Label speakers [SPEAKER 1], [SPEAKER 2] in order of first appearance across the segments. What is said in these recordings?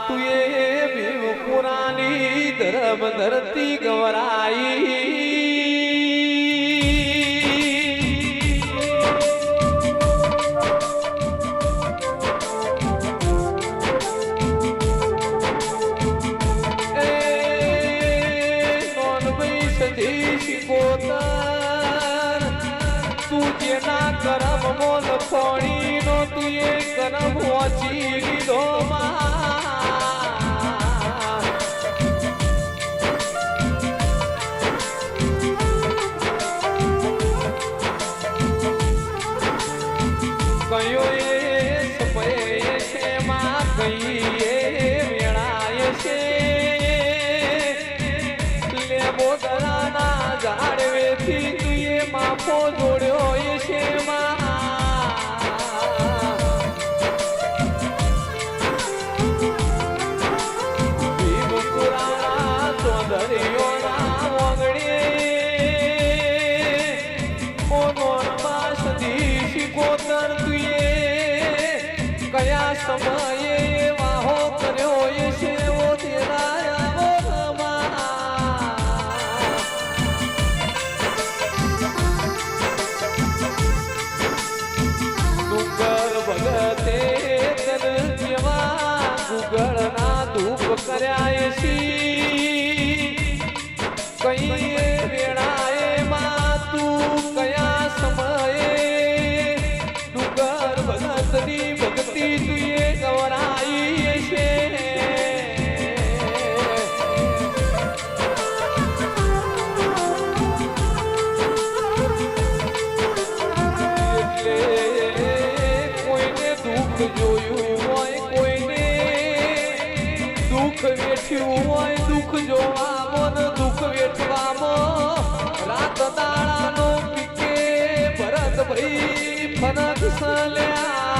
[SPEAKER 1] તું એ ભીમ પુરાની ધર્મ ધરતી ગવરાઈ. શિકોતર તું જેના કરમ મોલ ફોડી નો તું એ કરમ વાંચી લીધો માં દરાના ઝાડવેથી તું એ માફો જોડ્યો એ દુઃખ વેઠ્યું હોય, દુઃખ જોવામાં ને દુઃખ વેઠવામાં રાત દાડાનો પીકે ભરત ભાઈ ફરક સલ્યા.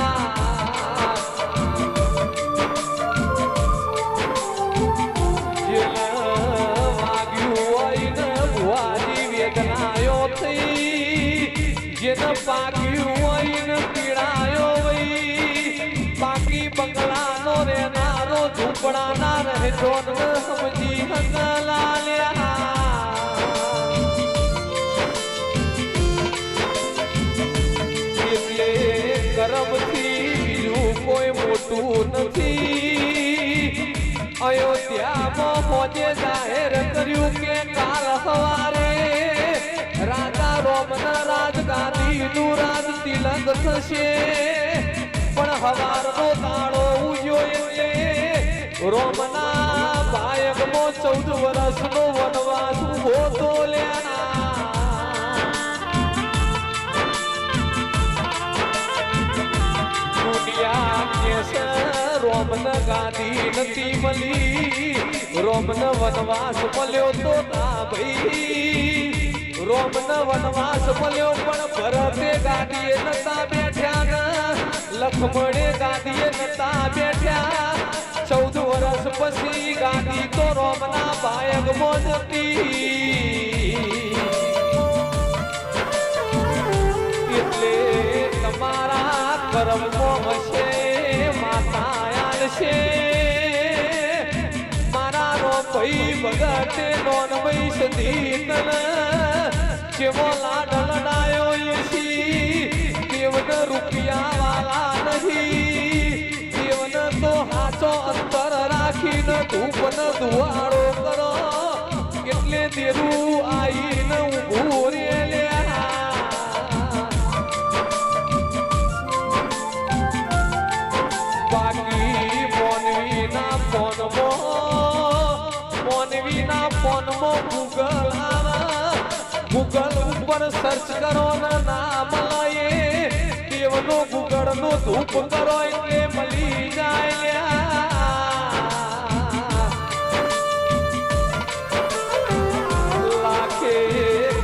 [SPEAKER 1] ઝૂંપડાના રહેજો ને સમજી હકલાલ્યા કરમથી બીજું કોઈ મોટું નથી અયોધ્યામાં મોજે જાહેર કર્યું કે કાલ સવારે રાજા રોમના રાજગાદીનું રાજ તિલક થશે. પણ હવારનો તાળો ઉજ્યો એટલે રોમના ચૌદ વર્ષનો વનવાસ ઊભો તો લ્યા દુનિયા કેસે રોમન ગાંધી નથી મળી રોમન વનવાસ મળ્યો તો ના ભાઈ. રોમન વનવાસ મળ્યો પણ ભરતે ગાદીએ નતા લખમણે ગાંધીએ નતા બેઠ્યા. ચૌદ વર્ષ પછી ગાંધી તો રોમના બાયગમાં મોજતી. એટલે તમારા કર્મમાં હશે માતા છે મારા નો ભાઈ ભગતે નોન વૈશ દીતન તન જેવો લાડ લડાયો એસી દેવન રૂપિયા હાચો અંતર રાખીને ધૂપ ન ધુવાડો કરો. એટલે દેરું આઈને ઊભું રે બાકી ફોનમાં, મોનવીના ફોનમાં ગૂગલ ઉપર સર્ચ કરો ને દેવનો ગૂગળનો ધૂપ કરો એટલે મળી જાય. લાખે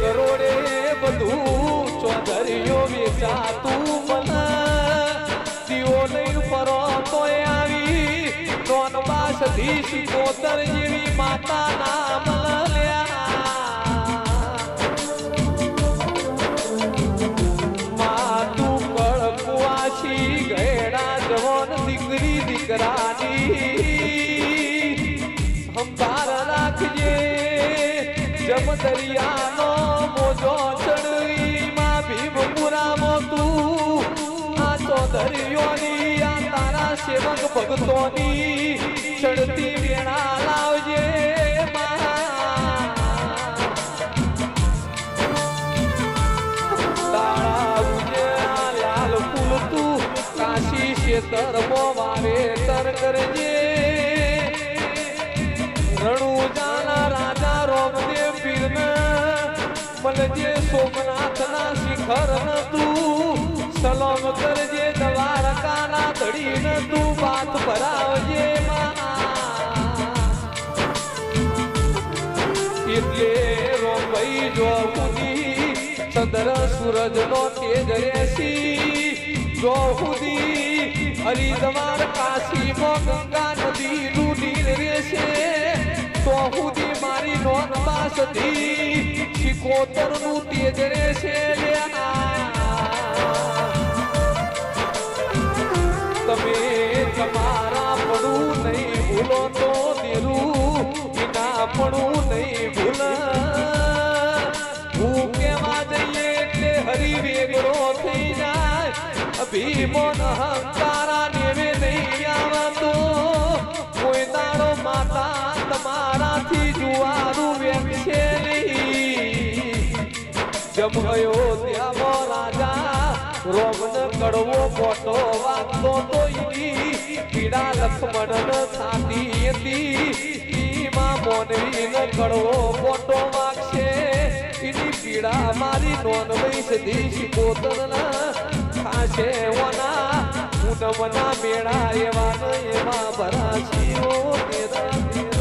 [SPEAKER 1] કરોડે બધું ચોધરીઓ વેચાતું મન દીવો નહીં ફરો તોય આવી નોનબા સધી શિકોતર જેવી માતા નામ ભક્તોની ચડતી વેણા લાવજે લાલ ફૂલ તું કાશી ક્ષેત્ર વાવેતર કરજે. રણુજાના રાજા રોમદેવ પીરને મલજે સોમનાથના શિખર તું સલામ કરજે, દ્વારકાના ધડીને તું વાત ભરાવજે એટલે રોમભાઈ જો સુધી ચંદ્ર સૂરજ નો તેજ રેસી. જો સુધી હરિદ્વાર કાશી મો ગંગા નદી નું નીર તો સુધી મારી નોન પાસથી શિકોતરનું તેજ રહેશે તમે તમારા પડું નહીં ભૂલો તો દેરું વિના પડું નહીં ભૂલ. હું કેવા જઈએ એટલે હરી વેગડો થઈ જાય ભીમો હંકારા નેવે નહીં આવતો. કોઈ તારો માતા તમારાથી જુવારું વેગશે નહીં. જમ અયોધ્યાનો રાજા રોમન કડવો મોટો વાતો તો પીડા લક્ષ્મણ સાધી હતી. માં મોનવી ને કડવો મોટો માગશે. ઈડી પીડા મારી નોન વૈસધી શિકોતરના ખાશે ઓના પૂનમના મેળા એવા ને એવા ભરા શિવો મેરા